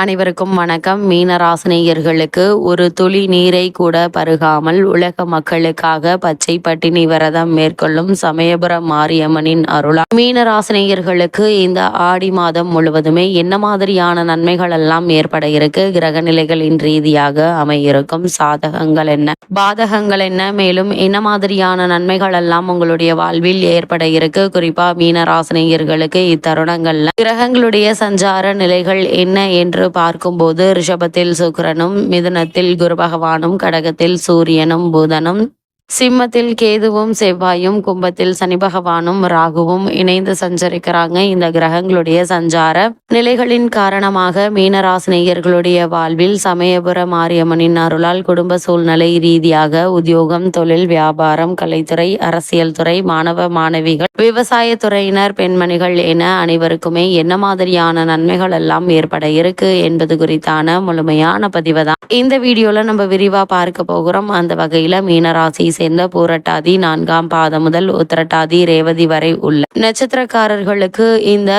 அனைவருக்கும் வணக்கம். மீனராசினியர்களுக்கு ஒரு துளி நீரை கூட பருகாமல் உலக மக்களுக்காக பச்சை பட்டினி விரதம் மேற்கொள்ளும் சமயபுரம் மாரியம்மனின் அருளா. மீனராசினியர்களுக்கு இந்த ஆடி மாதம் முழுவதுமே என்ன மாதிரியான நன்மைகள் எல்லாம் ஏற்பட இருக்கு? கிரக நிலைகளின் ரீதியாக அமையிருக்கும். சாதகங்கள் என்ன? பாதகங்கள் என்ன? மேலும் என்ன மாதிரியான நன்மைகள் எல்லாம் உங்களுடைய வாழ்வில் ஏற்பட இருக்கு? குறிப்பா மீனராசினியர்களுக்கு இத்தருணங்கள்ல. கிரகங்களுடைய சஞ்சார நிலைகள் என்ன என்று பார்க்கும்போது ரிஷபத்தில் சுக்கரனும் மிதுனத்தில் குரு பகவானும் கடகத்தில் சூரியனும் புதனும் சிம்மத்தில் கேதுவும் செவ்வாயும் கும்பத்தில் சனி பகவானும் ராகுவும் இணைந்து சஞ்சரிக்கிறாங்க. இந்த கிரகங்களுடைய சஞ்சார நிலைகளின் காரணமாக மீனராசினியர்களுடைய வாழ்வில் சமயபுர மாரியம்மனின் அருளால் குடும்ப சூழ்நிலை ரீதியாக உத்தியோகம் தொழில் வியாபாரம் கலைத்துறை அரசியல் துறை மாணவ மாணவிகள் விவசாயத்துறையினர் பெண்மணிகள் என அனைவருக்குமே என்ன மாதிரியான நன்மைகள் எல்லாம் ஏற்பட இருக்கு என்பது குறித்தான முழுமையான பதிவு தான் இந்த வீடியோல நம்ம விரிவா பார்க்க போகிறோம். அந்த வகையில மீனராசி சேர்ந்த பூரட்டாதி நான்காம் பாதம் முதல் உத்திரட்டாதி ரேவதி வரை உள்ள நட்சத்திரக்காரர்களுக்கு இந்த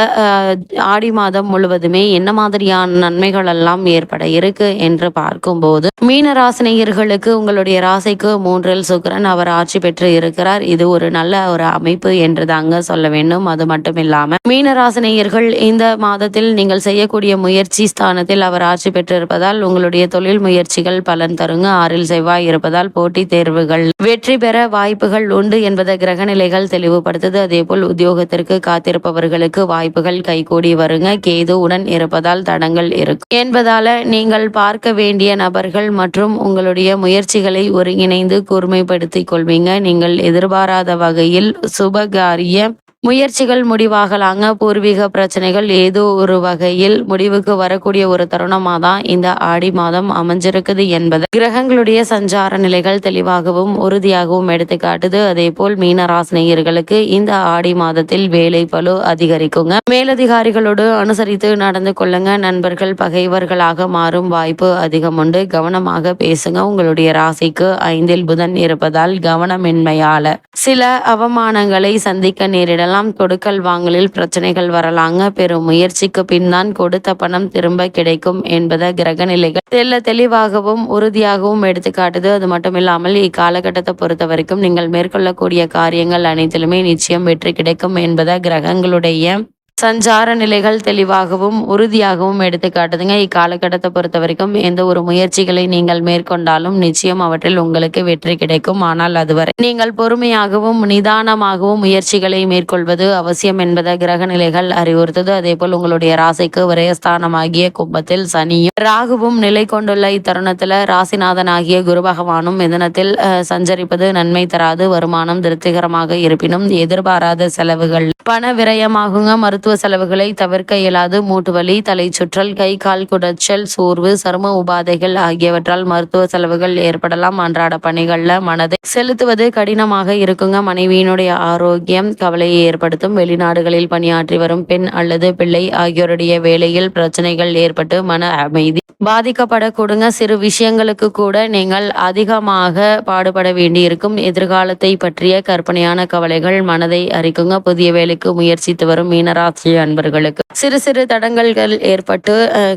ஆடி மாதம் முழுவதுமே என்ன மாதிரியான நன்மைகள் எல்லாம் ஏற்பட இருக்கு என்று பார்க்கும்போது மீனராசினியர்களுக்கு உங்களுடைய ராசிக்கு மூன்றில் சுக்கரன் அவர் ஆட்சி பெற்று இருக்கிறார். இது ஒரு நல்ல ஒரு அமைப்பு என்று தாங்க சொல்ல வேண்டும். அது மட்டும் இல்லாம மீனராசினியர்கள் இந்த மாதத்தில் நீங்கள் செய்யக்கூடிய முயற்சி ஸ்தானத்தில் அவர் ஆட்சி பெற்றிருப்பதால் உங்களுடைய தொழில் முயற்சிகள் பலன் தருங்க. ஆறில் செவ்வாய் இருப்பதால் போட்டித் தேர்வுகள் வெற்றி பெற வாய்ப்புகள் உண்டு என்பதை கிரகநிலைகள் தெளிவுபடுத்துது. அதேபோல் உத்தியோகத்திற்கு காத்திருப்பவர்களுக்கு வாய்ப்புகள் கைகூடி வருங்க. கேது உடன் இருப்பதால் தடங்கள் இருக்கும் என்பதால நீங்கள் பார்க்க வேண்டிய நபர்கள் மற்றும் உங்களுடைய முயற்சிகளை ஒருங்கிணைந்து கூர்மைப்படுத்திக் கொள்வீங்க. நீங்கள் எதிர்பாராத வகையில் சுபகாரிய முயற்சிகள் முடிவாகலாங்க. பூர்வீக பிரச்சனைகள் ஏதோ ஒரு வகையில் முடிவுக்கு வரக்கூடிய ஒரு தருணமாக தான் இந்த ஆடி மாதம் அமைஞ்சிருக்குது என்பது. கிரகங்களுடைய சஞ்சார நிலைகள் தெளிவாகவும் உறுதியாகவும் எடுத்துக்காட்டுது. அதே போல் மீனராசினியர்களுக்கு இந்த ஆடி மாதத்தில் வேலை பலு அதிகரிக்குங்க. மேலதிகாரிகளோடு அனுசரித்து நடந்து கொள்ளுங்க. நண்பர்கள் பகைவர்களாக மாறும் வாய்ப்பு அதிகம் உண்டு கவனமாக பேசுங்க. உங்களுடைய ராசிக்கு ஐந்தில் புதன் இருப்பதால் கவனமின்மையால. சில அவமானங்களை சந்திக்க நேரிடலாம். எல்லாம் கொடுக்கல் வாங்கலில் பிரச்சனைகள் வரலாங்க. பெரும் முயற்சிக்கு பின்தான் கொடுத்த பணம் திரும்ப கிடைக்கும் என்பதை கிரக நிலைகள் தெல்ல தெளிவாகவும் உறுதியாகவும் எடுத்துக்காட்டுது அது மட்டும் இல்லாமல் இக்காலகட்டத்தை பொறுத்த வரைக்கும் நீங்கள் மேற்கொள்ளக்கூடிய காரியங்கள் அனைத்திலுமே நிச்சயம் வெற்றி கிடைக்கும் என்பதை கிரகங்களுடைய சஞ்சார நிலைகள் தெளிவாகவும் உறுதியாகவும் எடுத்துக்காட்டுதுங்க. இக்காலகட்டத்தை பொறுத்த வரைக்கும் எந்த ஒரு முயற்சிகளை நீங்கள் மேற்கொண்டாலும் நிச்சயம் அவற்றில் உங்களுக்கு வெற்றி கிடைக்கும். ஆனால் அதுவரை நீங்கள் பொறுமையாகவும் நிதானமாகவும் முயற்சிகளை மேற்கொள்வது அவசியம் என்பதை கிரக நிலைகள் அறிவுறுத்தது. அதே போல் உங்களுடைய ராசிக்கு விரயஸ்தானமாகிய கும்பத்தில் சனியும் ராகுவும் நிலை கொண்டுள்ள இத்தருணத்துல ராசிநாதனாகிய குரு பகவானும் மிதனத்தில் சஞ்சரிப்பது நன்மை தராது. வருமானம் திருப்திகரமாக இருப்பினும் எதிர்பாராத செலவுகள் பண விரயமாகுங்க. மருத்துவ மருத்துவ செலவுகளை தவிர்க்க இயலாது. மூட்டு வலி தலை சுற்றல் கை கால் குடைச்சல் சோர்வு சரும உபாதைகள் ஆகியவற்றால் மருத்துவ செலவுகள் ஏற்படலாம். அன்றாட பணிகள்ல மனதை செலுத்துவது கடினமாக இருக்குங்க. மனைவியினுடைய ஆரோக்கியம் கவலையை ஏற்படுத்தும். வெளிநாடுகளில் பணியாற்றி வரும் பெண் அல்லது பிள்ளை ஆகியோருடைய வேலையில் பிரச்சனைகள் ஏற்பட்டு மன அமைதி பாதிக்கப்படக்கூடுங்க. சிறு விஷயங்களுக்கு கூட நீங்கள் அதிகமாக பாடுபட வேண்டியிருக்கும். எதிர்காலத்தை பற்றிய கற்பனையான கவலைகள் மனதை அறிக்குங்க புதிய வேலைக்கு முயற்சித்து வரும் மீனராசி அன்பர்களுக்கு. சிறு சிறு தடங்கல்கள் ஏற்பட்டு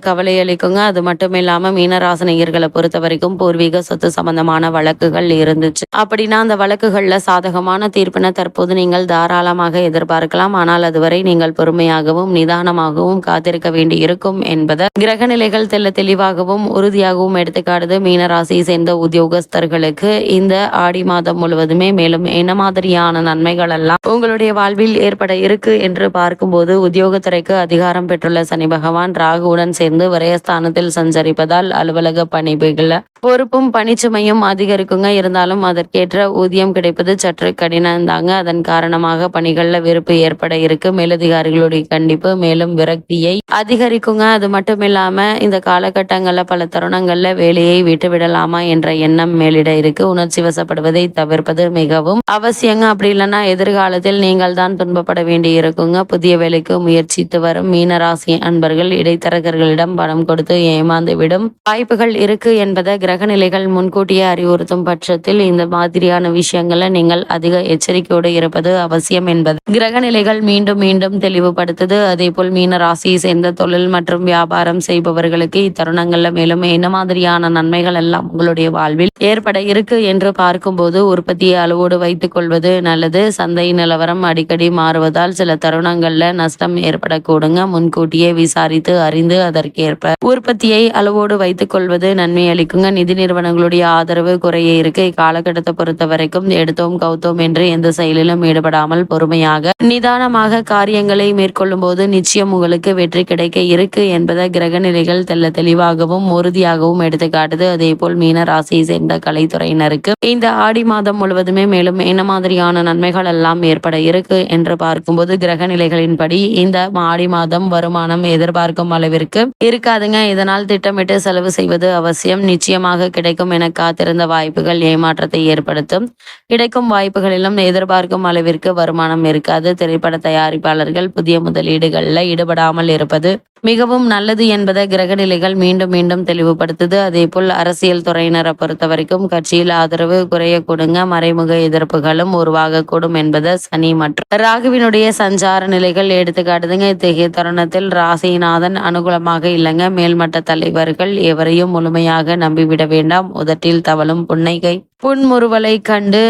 கவலை அளிக்குங்க அது மட்டும் இல்லாம மீனராசனையர்களை பொறுத்த வரைக்கும் பூர்வீக சொத்து சம்பந்தமான வழக்குகள் இருந்துச்சு. அப்படின்னா அந்த வழக்குகள்ல சாதகமான தீர்ப்பினை தற்போது நீங்கள் தாராளமாக எதிர்பார்க்கலாம். ஆனால் அதுவரை நீங்கள் பொறுமையாகவும் நிதானமாகவும் காத்திருக்க வேண்டி இருக்கும் என்பதை கிரகநிலைகள் தெல்ல தெளிவாகவும் உறுதியாகவும் எடுத்துக்காடுது மீனராசியை சேர்ந்த உத்தியோகஸ்தர்களுக்கு. இந்த ஆடி மாதம் முழுவதுமே மேலும் என்ன மாதிரியான நன்மைகள் எல்லாம் உங்களுடைய வாழ்வில் ஏற்பட இருக்கு என்று பார்க்கும்போது உத்தியோகத்துறைக்கு அதிகாரம் பெற்றுள்ள சனி பகவான் ராகுவுடன் சேர்ந்து விரயஸ்தானத்தில் சஞ்சரிப்பதால் அலுவலக பணிகளை பொறுப்பும் பணிச்சுமையும் அதிகரிக்குங்க. இருந்தாலும் அதற்கேற்ற ஊதியம் கிடைப்பது சற்று கடினம் தாங்க அதன் காரணமாக பணிகள்ல வெறுப்பு ஏற்பட இருக்கு. மேலதிகாரிகளுடைய கண்டிப்பு மேலும் விரக்தியை அதிகரிக்குங்க. அது மட்டும் இல்லாம இந்த காலகட்டங்களில் பல தருணங்கள்ல வேலையை விட்டு விடலாமா என்ற எண்ணம் மேலிட இருக்கு. உணர்ச்சி வசப்படுவதை தவிர்ப்பது மிகவும் அவசியங்க. அப்படி இல்லைன்னா எதிர்காலத்தில் நீங்கள் தான் துன்பப்பட வேண்டி இருக்குங்க. புதிய வேலைக்கு முயற்சித்து வரும் மீனராசி அன்பர்கள் இடைத்தரகர்களிடம் பணம் கொடுத்து ஏமாந்து விடும் வாய்ப்புகள் இருக்கு என்பதை கிரக நிலைகள் முன்கூட்டியே அறிவுறுத்தும் பட்சத்தில் இந்த மாதிரியான விஷயங்களை நீங்கள் அதிக எச்சரிக்கையோடு இருப்பது அவசியம் என்பது. கிரக நிலைகள் மீண்டும் மீண்டும் தெளிவுபடுத்துது. அதே போல் மீன ராசியை சேர்ந்த தொழில் மற்றும் வியாபாரம் செய்பவர்களுக்கு இத்தருணங்கள்ல மேலும் என்ன மாதிரியான நன்மைகள் எல்லாம் உங்களுடைய வாழ்வில் ஏற்பட இருக்கு என்று பார்க்கும்போது உற்பத்தியை அளவோடு வைத்துக் கொள்வது நல்லது. சந்தை நிலவரம் அடிக்கடி மாறுவதால் சில தருணங்கள்ல நஷ்டம் ஏற்படக்கூடுங்க. முன்கூட்டியே விசாரித்து அறிந்து அதற்கேற்ப உற்பத்தியை அளவோடு வைத்துக் கொள்வது நன்மை அளிக்குங்க. நிதி நிறுவனங்களுடைய ஆதரவு குறைய இருக்கு. இக்காலகட்டத்தை பொறுத்த வரைக்கும் எடுத்தோம் கவுத்தோம் என்று எந்த செயலிலும் ஈடுபடாமல் பொறுமையாக நிதானமாக காரியங்களை மேற்கொள்ளும் போது நிச்சயம் உங்களுக்கு வெற்றி கிடைக்க இருக்கு என்பதை கிரக நிலைகள் தெல்ல தெளிவாகவும் உறுதியாகவும் எடுத்து காட்டுது அதே போல் மீன ராசியை சேர்ந்த கலைத்துறையினருக்கு இந்த ஆடி மாதம் முழுவதுமே மேலும் என்ன மாதிரியான நன்மைகள் எல்லாம் ஏற்பட இருக்கு என்று பார்க்கும்போது கிரக நிலைகளின்படி இந்த ஆடி மாதம் வருமானம் எதிர்பார்க்கும் அளவிற்கு இருக்காதுங்க. இதனால் திட்டமிட்டு செலவு செய்வது அவசியம். நிச்சயமாக கிடைக்கும் என காத்திருந்த வாய்ப்புகள் ஏமாற்றத்தை ஏற்படுத்தும். கிடைக்கும் வாய்ப்புகளிலும் எதிர்பார்க்கும் அளவிற்கு வருமானம் இருக்காது. திரைப்பட தயாரிப்பாளர்கள் புதிய முதலீடுகளில் ஈடுபடாமல் இருப்பது மிகவும் நல்லது என்பதை கிரகநிலைகள் மீண்டும் மீண்டும் தெளிவுபடுத்துது. அதேபோல் அரசியல் துறையினரை பொறுத்த வரைக்கும் கட்சியில் ஆதரவு குறைய கொடுங்க மறைமுக எதிர்ப்புகளும் உருவாகக்கூடும் என்பதை சனி மற்றும் ராகுவினுடைய சஞ்சார நிலைகள் எடுத்து காட்டுதுங்க இத்தகைய தருணத்தில் ராசிநாதன் அனுகூலமாக இல்லைங்க. மேல்மட்ட தலைவர்கள் எவரையும் முழுமையாக நம்பிவிட விட வேண்டாம். உதட்டில் தவளும் புன்னைகை புன்முறுவலை கண்டு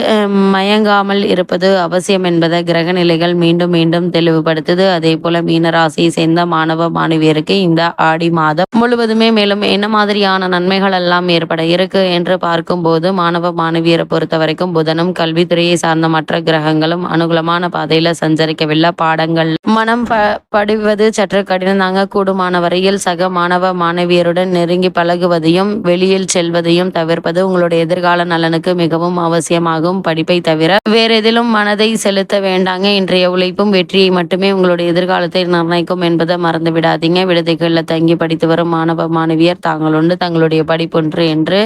மயங்காமல் இருப்பது அவசியம் என்பதை கிரக நிலைகள் மீண்டும் மீண்டும் தெளிவுபடுத்துது. அதே போல மீனராசியை சேர்ந்த மாணவ மாணவியருக்கு இந்த ஆடி மாதம் முழுவதுமே மேலும் என்ன மாதிரியான நன்மைகள் எல்லாம் ஏற்பட இருக்கு என்று பார்க்கும்போது மாணவ மாணவியரை பொறுத்த வரைக்கும் புதனும் கல்வித்துறையை சார்ந்த மற்ற கிரகங்களும் அனுகூலமான பாதையில சஞ்சரிக்கவில்லை. பாடங்கள் மனம் ப படிவது சற்று கடினம் தாங்க கூடுமான வரையில் சக மாணவ மாணவியருடன் நெருங்கி பழகுவதையும் வெளியில் செல்வதையும் தவிர்ப்பது உங்களுடைய எதிர்கால நலனுக்கு மிகவும் அவசியமாகும் படிப்பை தவிர வேற எதிலும் மனதை செலுத்த வேண்டாங்க. இன்றைய உழைப்பும் வெற்றியை மட்டுமே உங்களுடைய எதிர்காலத்தை நிர்ணயிக்கும் என்பதை மறந்து விடாதீங்க விடுதிகளில் தங்கி படித்து வரும் மாணவ மாணவியர் தாங்கள் உண்டு. தங்களுடைய படிப்பொன்று என்று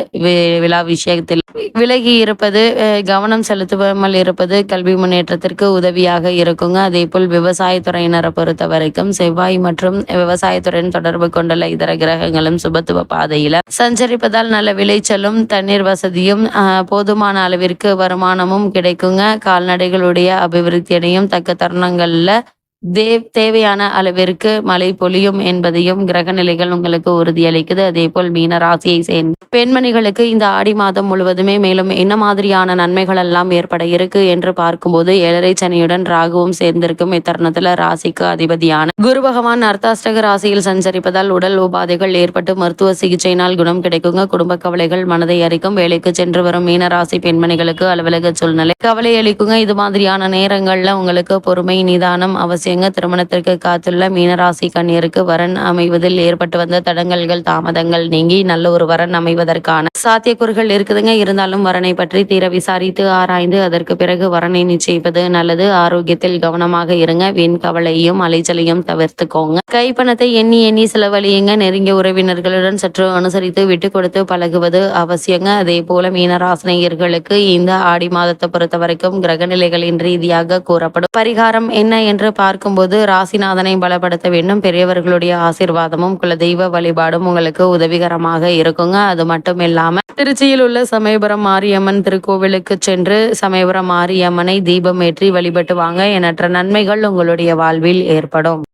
விழா விஷயத்தில் விலகி இருப்பது கவனம் செலுத்தாமல் இருப்பது கல்வி முன்னேற்றத்திற்கு உதவியாக இருக்குங்க. அதே போல் விவசாயத்துறையினரை பொறுத்த வரைக்கும் செவ்வாய் மற்றும் விவசாயத்துறையின் தொடர்பு கொண்டுள்ள இதர கிரகங்களும் சுபத்துவ பாதையில சஞ்சரிப்பதால் நல்ல விளைச்சலும் தண்ணீர் வசதியும் போதுமான அளவிற்கு வருமானமும் கிடைக்குங்க. கால்நடைகளுடைய அபிவிருத்தியடையும் தக்க தருணங்களில் தேவ் தேவையான அளவிற்கு மழை பொழியும் என்பதையும் கிரக நிலைகள் உங்களுக்கு உறுதியளிக்குது. அதே போல் மீன ராசியை சேர்ந்த பெண்மணிகளுக்கு இந்த ஆடி மாதம் முழுவதுமே மேலும் என்ன மாதிரியான நன்மைகள் எல்லாம் ஏற்பட இருக்கு என்று பார்க்கும்போது ஏழரை சனியுடன் ராகுவும் சேர்ந்திருக்கும். இத்தருணத்துல ராசிக்கு அதிபதியான குரு பகவான் அர்த்தாஷ்டக ராசியில் சஞ்சரிப்பதால் உடல் உபாதைகள் ஏற்பட்டு மருத்துவ சிகிச்சையினால் குணம் கிடைக்குங்க. குடும்ப கவலைகள் மனதை அறிக்கும் வேலைக்கு சென்று வரும் மீன ராசி பெண்மணிகளுக்கு அலுவலக சூழ்நிலை கவலை அளிக்குங்க. இது மாதிரியான நேரங்கள்ல உங்களுக்கு பொறுமை நிதானம் அவசியம். விஷயங்க திருமணத்திற்கு காத்துள்ள மீனராசி கண்ணியருக்கு வரன் அமைவதில் ஏற்பட்டு வந்த தடங்கல்கள் தாமதங்கள் நீங்கி நல்ல ஒரு வரன் அமைவதற்கான சாத்தியக்கூறுகள் இருக்குதுங்க. இருந்தாலும் வரனை பற்றி தீர விசாரித்து ஆராய்ந்து அதற்கு பிறகு வரனை நிச்சயிப்பது நல்லது. ஆரோக்கியத்தில் கவனமாக இருங்க. வீண் கவலையும் அலைச்சலையும் தவிர்த்துக்கோங்க. கைப்பணத்தை எண்ணி எண்ணி செலவழியுங்க. நெருங்கிய உறவினர்களுடன் சற்று அனுசரித்து விட்டு கொடுத்து பழகுவது அவசியங்க. அதே போல மீனராசினியர்களுக்கு இந்த ஆடி மாதத்தை பொறுத்த வரைக்கும் கிரகநிலைகளின் ரீதியாக கூறப்படும். பரிகாரம் என்ன என்று பார்க்க பார்க்கும்போது ராசிநாதனை பலப்படுத்த வேண்டும். பெரியவர்களுடைய ஆசிர்வாதமும் குலதெய்வ வழிபாடும் உங்களுக்கு உதவிகரமாக இருக்குங்க. அது மட்டும் இல்லாம திருச்சியில் உள்ள சமயபுரம் மாரியம்மன் திருக்கோவிலுக்கு சென்று சமயபுரம் மாரியம்மனை தீபம் ஏற்றி வழிபட்டு வாங்க. எண்ணற்ற நன்மைகள் உங்களுடைய வாழ்வில் ஏற்படும்.